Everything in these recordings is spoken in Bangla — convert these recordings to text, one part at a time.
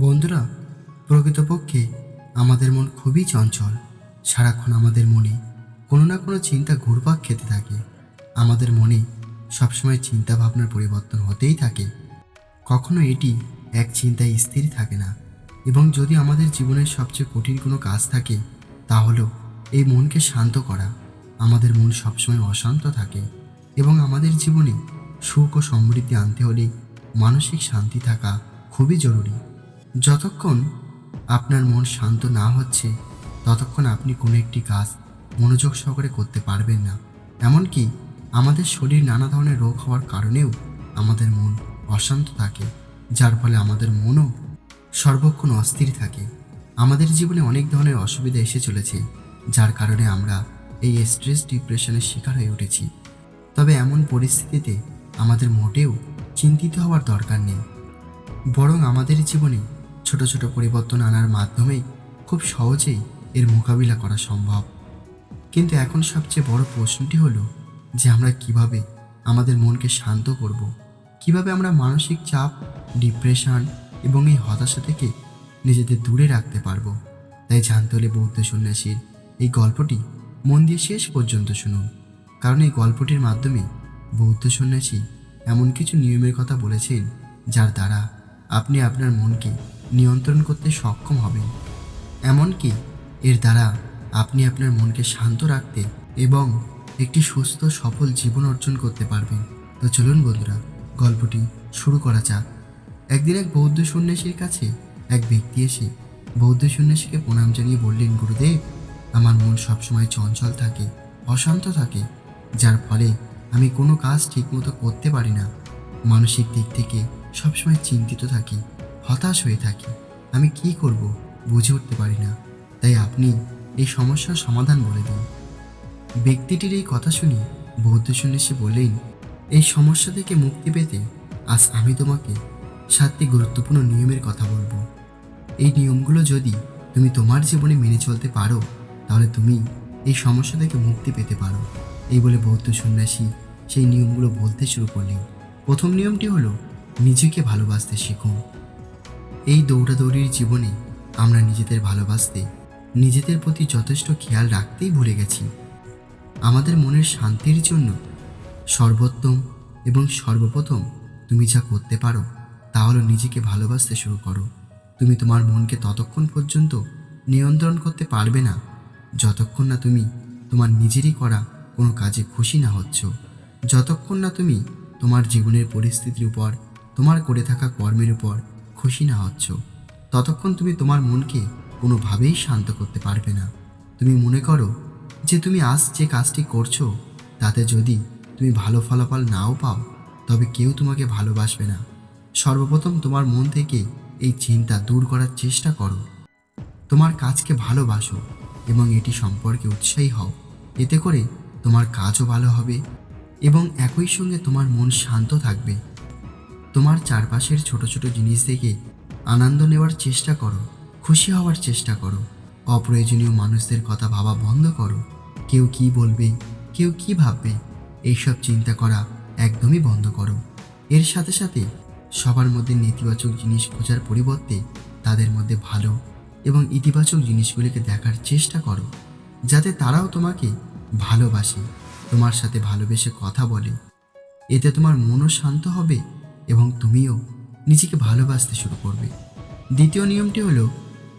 বন্ধুরা, প্রকৃতপক্ষে আমাদের মন খুবই চঞ্চল। সারাক্ষণ আমাদের মনে কোনো না কোনো চিন্তা ঘুরপাক খেতে থাকে। আমাদের মনে সবসময় চিন্তা ভাবনার পরিবর্তন হতেই থাকে। কখনো এটি এক চিন্তায় স্থির থাকে না এবং যদি আমাদের জীবনের সবচেয়ে কঠিন কোনো কাজ থাকে তা হলো এই মনকে শান্ত করা আমাদের মন সবসময় অশান্ত থাকে এবং আমাদের জীবনে সুখ ও সমৃদ্ধি আনতে হলে মানসিক শান্তি থাকা খুবই জরুরি। যতক্ষণ আপনার মন শান্ত না হচ্ছে, ততক্ষণ আপনি কোনো একটি কাজ মনোযোগ সহকারে করতে পারবেন না। এমনকি আমাদের শরীর নানা ধরনের রোগ হওয়ার কারণেও আমাদের মন অশান্ত থাকে, যার ফলে আমাদের মনও সর্বক্ষণ অস্থির থাকে। আমাদের জীবনে অনেক ধরনের অসুবিধা এসে চলেছে, যার কারণে আমরা এই স্ট্রেস ডিপ্রেশনের শিকার হয়ে উঠেছি। তবে এমন পরিস্থিতিতে আমাদের মোটেও চিন্তিত হওয়ার দরকার নেই। বরং আমাদের জীবনে ছোট ছোট পরিবর্তন আনার মাধ্যমেই খুব সহজেই এর মোকাবিলা করা সম্ভব। কিন্তু এখন সবচেয়ে বড় প্রশ্নটি হলো যে আমরা কীভাবে আমাদের মনকে শান্ত করব? কীভাবে আমরা মানসিক চাপ, ডিপ্রেশন এবং এই হতাশা থেকে নিজেদের দূরে রাখতে পারব? তাই জানতে হলে বৌদ্ধ সন্ন্যাসীর এই গল্পটি মন দিয়ে শেষ পর্যন্ত শুনুন। কারণ এই গল্পটির মাধ্যমে বৌদ্ধ সন্ন্যাসী এমন কিছু নিয়মের কথা বলেছেন যার দ্বারা আপনি আপনার মনকে নিয়ন্ত্রণ করতে সক্ষম হবেন। এমনকি এর দ্বারা আপনি আপনার মনকে শান্ত রাখতে এবং একটি সুস্থ, সফল জীবন অর্জন করতে পারবেন। তো চলুন বন্ধুরা, গল্পটি শুরু করা যাক। একদিন এক বৌদ্ধ সন্ন্যাসীর কাছে এক ব্যক্তি এসে বৌদ্ধ সন্ন্যাসীকে প্রণাম জানিয়ে বললেন, গুরুদেব, আমার মন সবসময় চঞ্চল থাকে, অশান্ত থাকে, যার ফলে আমি কোনো কাজ ঠিকমতো করতে পারি না। মানসিক দিক থেকে সবসময় চিন্তিত থাকি। হতাশ হয়ে থাকি। আমি কি করব বুঝে উঠতে পারি না। তাই আপনি এই সমস্যার সমাধান বলে দিন। ব্যক্তিটির এই কথা শুনে বৌদ্ধ সন্ন্যাসী বললেন, এই সমস্যা থেকে মুক্তি পেতে আজ আমি তোমাকে সাতটি গুরুত্বপূর্ণ নিয়মের কথা বলব। এই নিয়মগুলো যদি তুমি তোমার জীবনে মেনে চলতে পারো, তাহলে তুমি এই সমস্যা থেকে মুক্তি পেতে পারো। এই বলে বৌদ্ধ সন্ন্যাসী সেই নিয়মগুলো বলতে শুরু করলেন। প্রথম নিয়মটি হলো, নিজেকে ভালোবাসতে শিখুন এই দৌড়াদৌড়ির জীবনে আমরা নিজেদের ভালোবাসতে, নিজেদের প্রতি যথেষ্ট খেয়াল রাখতেই ভুলে গেছি। আমাদের মনের শান্তির জন্য সর্বোত্তম এবং সর্বপ্রথম তুমি যা করতে পারো, তা হলো নিজেকে ভালোবাসতে শুরু করো। তুমি তোমার মনকে ততক্ষণ পর্যন্ত নিয়ন্ত্রণ করতে পারবে না, যতক্ষণ না তুমি তোমার নিজেরই করা কোনো কাজে খুশি না হচ্ছ। যতক্ষণ না তুমি তোমার জীবনের পরিস্থিতির উপর, তোমার করে থাকা কর্মের উপর খুশি না হচ্ছ, ততক্ষণ তুমি তোমার মনকে কোনোভাবেই শান্ত করতে পারবে না। তুমি মনে করো যে তুমি আজ যে কাজটি করছ, তাতে যদি তুমি ভালো ফলাফল নাও পাও, তবে কেউ তোমাকে ভালোবাসবে না। সর্বপ্রথম তোমার মন থেকে এই চিন্তা দূর করার চেষ্টা করো। তোমার কাজকে ভালোবাসো এবং এটি সম্পর্কে উৎসাহী হও। এতে করে তোমার কাজও ভালো হবে এবং একই সঙ্গে তোমার মন শান্ত থাকবে। তোমার চারপাশের ছোট ছোট জিনিস দেখে আনন্দ নেওয়ার চেষ্টা করো, খুশি হওয়ার চেষ্টা করো। অপ্রয়োজনীয় মানুষদের কথা ভাবা বন্ধ করো। কেউ কি বলবে, কেউ কি ভাববে, এইসব চিন্তা করা একদমই বন্ধ করো। এর সাথে সাথে সবার মধ্যে নেতিবাচক জিনিস খোঁজার পরিবর্তে তাদের মধ্যে ভালো এবং ইতিবাচক জিনিসগুলিকে দেখার চেষ্টা করো, যাতে তারাও তোমাকে ভালোবাসে, তোমার সাথে ভালোবেসে কথা বলে। এতে তোমার মনও শান্ত হবে এবং তুমিও নিজেকে ভালোবাসতে শুরু করবে। দ্বিতীয় নিয়মটি হলো,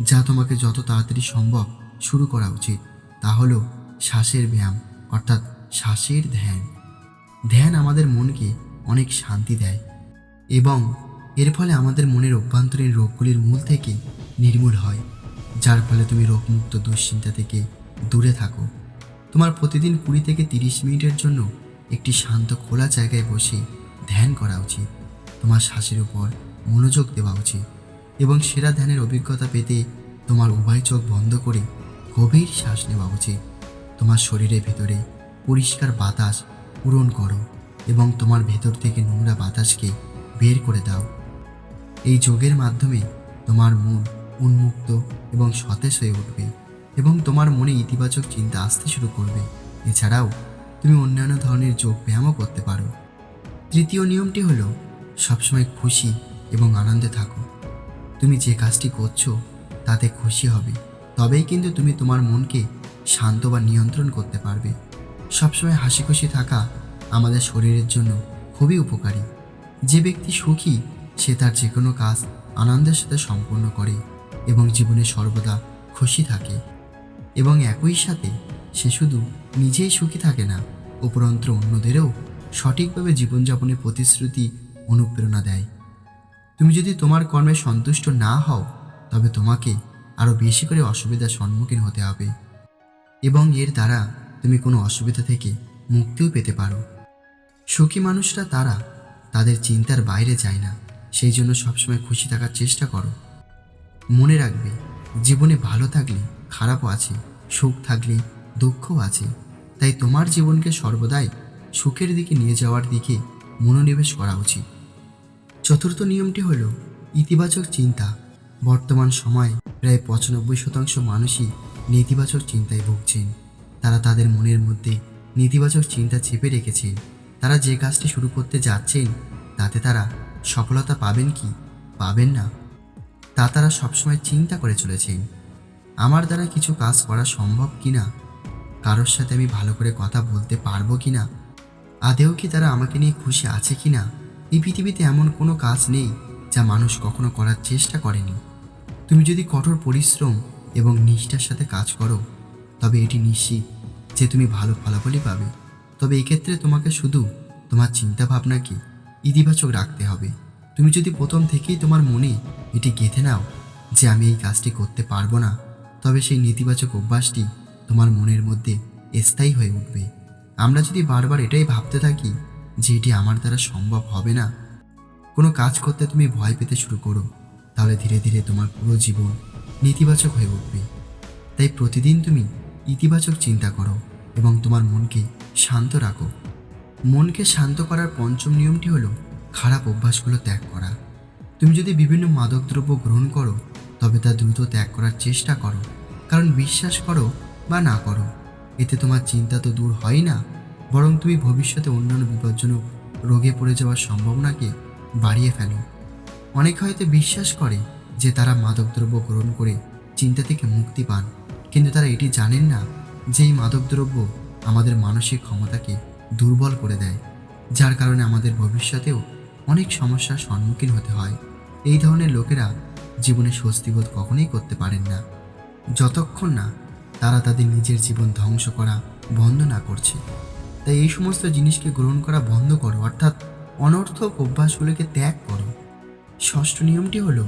যা তোমাকে যত তাড়াতাড়ি সম্ভব শুরু করা উচিত, তা হলো শ্বাসের ব্যায়াম, অর্থাৎ শ্বাসের ধ্যান। ধ্যান আমাদের মনকে অনেক শান্তি দেয় এবং এর ফলে আমাদের মনের অভ্যন্তরীণ রোগগুলির মূল থেকে নির্মূল হয়, যার ফলে তুমি রোগমুক্ত দুশ্চিন্তা থেকে দূরে থাকো। তোমার প্রতিদিন কুড়ি থেকে তিরিশ মিনিটের জন্য একটি শান্ত, খোলা জায়গায় বসে ধ্যান করা উচিত। তোমার শ্বাসের উপর মনোযোগ দেওয়া উচিত এবং সেরা ধ্যানের অভিজ্ঞতা পেতে তোমার উভয় চোখ বন্ধ করে গভীর শ্বাস নেওয়া উচিত। তোমার শরীরের ভেতরে পরিষ্কার বাতাস পূরণ করো এবং তোমার ভেতর থেকে নোংরা বাতাসকে বের করে দাও। এই যোগের মাধ্যমে তোমার মন উন্মুক্ত এবং সতেজ হয়ে উঠবে এবং তোমার মনে ইতিবাচক চিন্তা আসতে শুরু করবে। এছাড়াও তুমি অন্যান্য ধরনের যোগ ব্যায়ামও করতে পারো। তৃতীয় নিয়মটি হলো সবসময় খুশি এবং আনন্দে থাকো। তুমি যে কাজটি করছ, তাতে খুশি হবে। তবেই কিন্তু তুমি তোমার মনকে শান্ত বা নিয়ন্ত্রণ করতে পারবে। সবসময় হাসি খুশি থাকা আমাদের শরীরের জন্য খুবই উপকারী। যে ব্যক্তি সুখী, সে তার যে কোনো কাজ আনন্দের সাথে সম্পন্ন করে এবং জীবনে সর্বদা খুশি থাকে। এবং একই সাথে সে শুধু নিজেই সুখী থাকে না, উপরন্তু অন্যদেরও সঠিকভাবে জীবনযাপনের প্রতিশ্রুতি অনুপ্রেরণা দেয়। তুমি যদি তোমার কর্মে সন্তুষ্ট না হও, তবে তোমাকে আরও বেশি করে অসুবিধার সম্মুখীন হতে হবে এবং এর দ্বারা তুমি কোনো অসুবিধা থেকে মুক্তিও পেতে পারো। সুখী মানুষরা তারা তাদের চিন্তার বাইরে যায় না, সেই জন্য সবসময় খুশি থাকার চেষ্টা করো। মনে রাখবে, জীবনে ভালো থাকলে খারাপও আছে, সুখ থাকলে দুঃখও আছে। তাই তোমার জীবনকে সর্বদাই সুখের দিকে নিয়ে যাওয়ার দিকে মনোনিবেশ করা উচিত। চতুর্থ নিয়মটি হল ইতিবাচক চিন্তা। বর্তমান সময়ে প্রায় পঁচানব্বই শতাংশ মানুষই নেতিবাচক চিন্তায় ভুগছেন। তারা তাদের মনের মধ্যে নেতিবাচক চিন্তা চেপে রেখেছেন। তারা যে কাজটি শুরু করতে যাচ্ছেন, তাতে তারা সফলতা পাবেন কি, পাবেন না, তা তারা সবসময় চিন্তা করে চলেছেন। আমার দ্বারা কিছু কাজ করা সম্ভব কি না কারোর সাথে আমি ভালো করে কথা বলতে পারব কি না আদেও কি তারা আমাকে নিয়ে খুশি আছে কি না এই পৃথিবীতে এমন কোনো কাজ নেই যা মানুষ কখনো করার চেষ্টা করেনি। তুমি যদি কঠোর পরিশ্রম এবং নিষ্ঠার সাথে কাজ করো, তবে এটি নিশ্চিত যে তুমি ভালো ফলাফলই পাবে। তবে এক্ষেত্রে তোমাকে শুধু তোমার চিন্তা ভাবনাকে ইতিবাচক রাখতে হবে। তুমি যদি প্রথম থেকেই তোমার মনে এটি গেঁথে নাও যে আমি এই কাজটি করতে পারব না, তবে সেই নেতিবাচক অভ্যাসটি তোমার মনের মধ্যে স্থায়ী হয়ে উঠবে। আমরা যদি বারবার এটাই ভাবতে থাকি যে এটি আমার দ্বারা সম্ভব হবে না। কোনো কাজ করতে তুমি ভয় পেতে শুরু করো, তাহলে ধীরে ধীরে তোমার পুরো জীবন নেতিবাচক হয়ে উঠবে। তাই প্রতিদিন তুমি ইতিবাচক চিন্তা করো এবং তোমার মনকে শান্ত রাখো। মনকে শান্ত করার পঞ্চম নিয়মটি হলো খারাপ অভ্যাসগুলো ত্যাগ করা। তুমি যদি বিভিন্ন মাদকদ্রব্য গ্রহণ করো, তবে তা দ্রুত ত্যাগ করার চেষ্টা করো, কারণ বিশ্বাস করো বা না করো, এতে তোমার চিন্তা তো দূর হয় না। বরং তুমি ভবিষ্যতে অন্যান্য বিপজ্জনক রোগে পড়ে যাওয়ার সম্ভাবনাকে বাড়িয়ে ফেলো। অনেকে হয়তো বিশ্বাস করে যে তারা মাদকদ্রব্য গ্রহণ করে চিন্তা থেকে মুক্তি পান, কিন্তু তারা এটি জানেন না যে এই মাদকদ্রব্য আমাদের মানসিক ক্ষমতাকে দুর্বল করে দেয়, যার কারণে আমাদের ভবিষ্যতেও অনেক সমস্যার সম্মুখীন হতে হয়। এই ধরনের লোকেরা জীবনে স্বস্তিবোধ কখনোই করতে পারেন না। যতক্ষণ না তারা তাদের নিজের জীবন ধ্বংস করা বন্ধ না করছে। তাই এই সমস্ত জিনিসকে গ্রহণ করা বন্ধ করো, অর্থাৎ অনর্থক অভ্যাসগুলোকে ত্যাগ করো। ষষ্ঠ নিয়মটি হলো,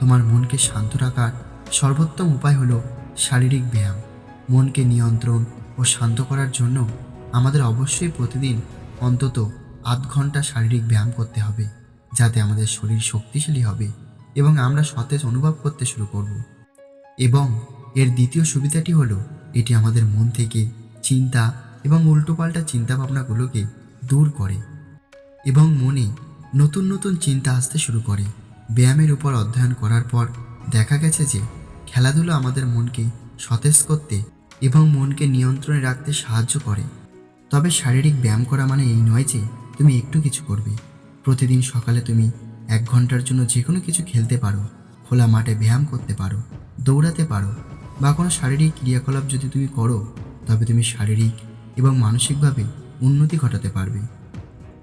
তোমার মনকে শান্ত রাখার সর্বোত্তম উপায় হলো শারীরিক ব্যায়াম। মনকে নিয়ন্ত্রণ ও শান্ত করার জন্য আমাদের অবশ্যই প্রতিদিন অন্তত আধ ঘণ্টা শারীরিক ব্যায়াম করতে হবে, যাতে আমাদের শরীর শক্তিশালী হবে এবং আমরা সতেজ অনুভব করতে শুরু করব। এবং এর দ্বিতীয় সুবিধাটি হলো, এটি আমাদের মন থেকে চিন্তা এবং উল্টোপাল্টা চিন্তাভাবনাগুলোকে দূর করে এবং মনে নতুন নতুন চিন্তা আসতে শুরু করে। ব্যায়ামের উপর অধ্যয়ন করার পর দেখা গেছে যে, খেলাধুলো আমাদের মনকে সতেজ করতে এবং মনকে নিয়ন্ত্রণে রাখতে সাহায্য করে। তবে শারীরিক ব্যায়াম করা মানে এই নয় যে, তুমি একটু কিছু করবে। প্রতিদিন সকালে তুমি এক ঘণ্টার জন্য যে কোনো কিছু খেলতে পারো, খোলা মাঠে ব্যায়াম করতে পারো, দৌড়াতে পারো বা কোনো শারীরিক ক্রিয়াকলাপ যদি তুমি করো, তবে তুমি শারীরিক এবং মানসিকভাবে উন্নতি ঘটাতে পারবে।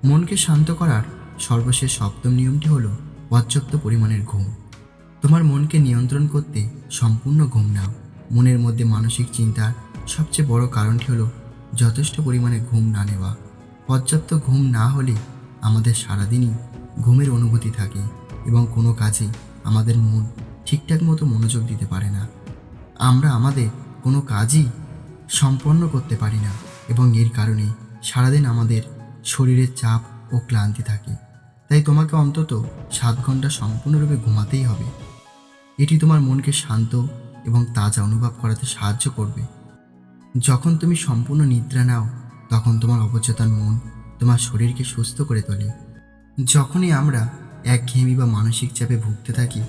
মনকে শান্ত করার সর্বশেষ সপ্তম নিয়মটি হলো পর্যাপ্ত পরিমাণের ঘুম। তোমার মনকে নিয়ন্ত্রণ করতে সম্পূর্ণ ঘুম নাও। মনের মধ্যে মানসিক চিন্তার সবচেয়ে বড় কারণটি হলো যথেষ্ট পরিমাণে ঘুম না নেওয়া। পর্যাপ্ত ঘুম না হলে আমাদের সারাদিনই ঘুমের অনুভূতি থাকে এবং কোনো কাজে আমাদের মন ঠিকঠাক মতো মনোযোগ দিতে পারে না। আমরা আমাদের কোনো কাজই সম্পন্ন করতে পারি না। এবং এর কারণে সারাদিন আমাদের শরীরের চাপ ও ক্লান্তি থাকে। তাই তোমাকে অন্তত সাত ঘণ্টা সম্পূর্ণরূপে ঘুমাতেই হবে। এটি তোমার মনকে শান্ত এবং তাজা অনুভব করাতে সাহায্য করবে। যখন তুমি সম্পূর্ণ নিদ্রা নাও, তখন তোমার অবচেতন মন তোমার শরীরকে সুস্থ করে তোলে। যখনই আমরা একঘেয়েমি বা মানসিক চাপে ভুগতে থাকি,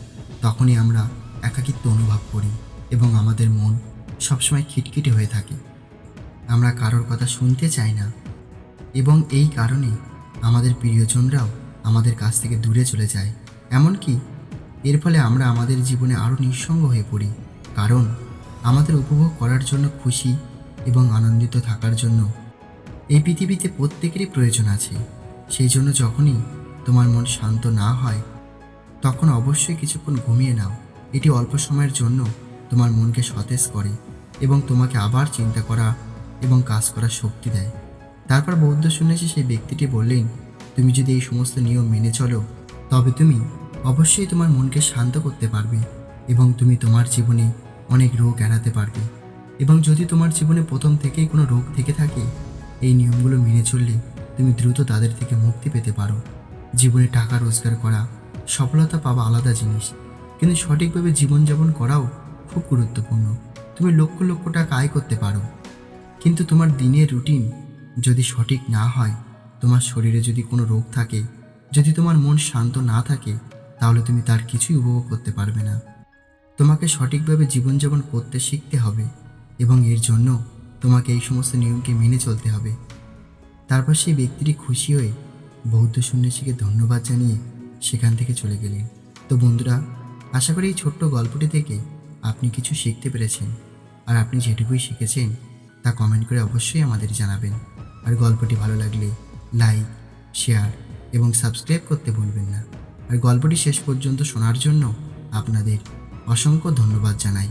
তখনই আমরা একাকিত্ব অনুভব করি এবং আমাদের মন সবসময় খিটখিটে হয়ে থাকে। আমরা কারোর কথা শুনতে চাই না। এবং এই কারণে আমাদের প্রিয়জনরাও আমাদের কাছ থেকে দূরে চলে যায়। এমনকি এর ফলে আমরা আমাদের জীবনে আরও নিঃসঙ্গ হয়ে পড়ি। কারণ আমাদের উপভোগ করার জন্য খুশি এবং আনন্দিত থাকার জন্য এই পৃথিবীতে প্রত্যেকেরই প্রয়োজন আছে। সেই জন্য যখনই তোমার মন শান্ত না হয়, তখন অবশ্যই কিছুক্ষণ ঘুমিয়ে নাও। এটি অল্প সময়ের জন্য তোমার মনকে সতেজ করে এবং তোমাকে আবার চিন্তা করা এবং কাজ করার শক্তি দেয়। তারপর বৌদ্ধ শুনেছি সেই ব্যক্তিটি বললেন, তুমি যদি এই সমস্ত নিয়ম মেনে চলো, তবে তুমি অবশ্যই তোমার মনকে শান্ত করতে পারবে এবং তুমি তোমার জীবনে অনেক রোগ এড়াতে পারবে। এবং যদি তোমার জীবনে প্রথম থেকেই কোনো রোগ থেকে থাকে, এই নিয়মগুলো মেনে চললে তুমি দ্রুত তাদের থেকে মুক্তি পেতে পারো। জীবনে টাকা রোজগার করা, সফলতা পাওয়া আলাদা জিনিস। কিন্তু সঠিকভাবে জীবনযাপন করাও খুব গুরুত্বপূর্ণ। তুমি লক্ষ লক্ষ টাকা আয় করতে পারো। কিন্তু তোমার দিনের রুটিন যদি সঠিক না হয়, তোমার শরীরে যদি কোনো রোগ থাকে, যদি তোমার মন শান্ত না থাকে, তাহলে তুমি তার কিছুই উপভোগ করতে পারবে না। তোমাকে সঠিকভাবে জীবনযাপন করতে শিখতে হবে এবং এর জন্য তোমাকে এই সমস্ত নিয়মকে মেনে চলতে হবে। তারপর সেই ব্যক্তিটি খুশি হয়ে বৌদ্ধ সন্ন্যাসীকে ধন্যবাদ জানিয়ে সেখান থেকে চলে গেলেন। তো বন্ধুরা, আশা করি এই ছোট্ট গল্পটি থেকে আপনি কিছু শিখতে পেরেছেন। আর আপনি যেটুকুই শিখেছেন তা কমেন্ট করে অবশ্যই আমাদের জানাবেন। আর গল্পটি ভালো লাগলে লাইক, শেয়ার এবং সাবস্ক্রাইব করতে ভুলবেন না। আর গল্পটি শেষ পর্যন্ত শোনার জন্য আপনাদের অসংখ্য ধন্যবাদ জানাই।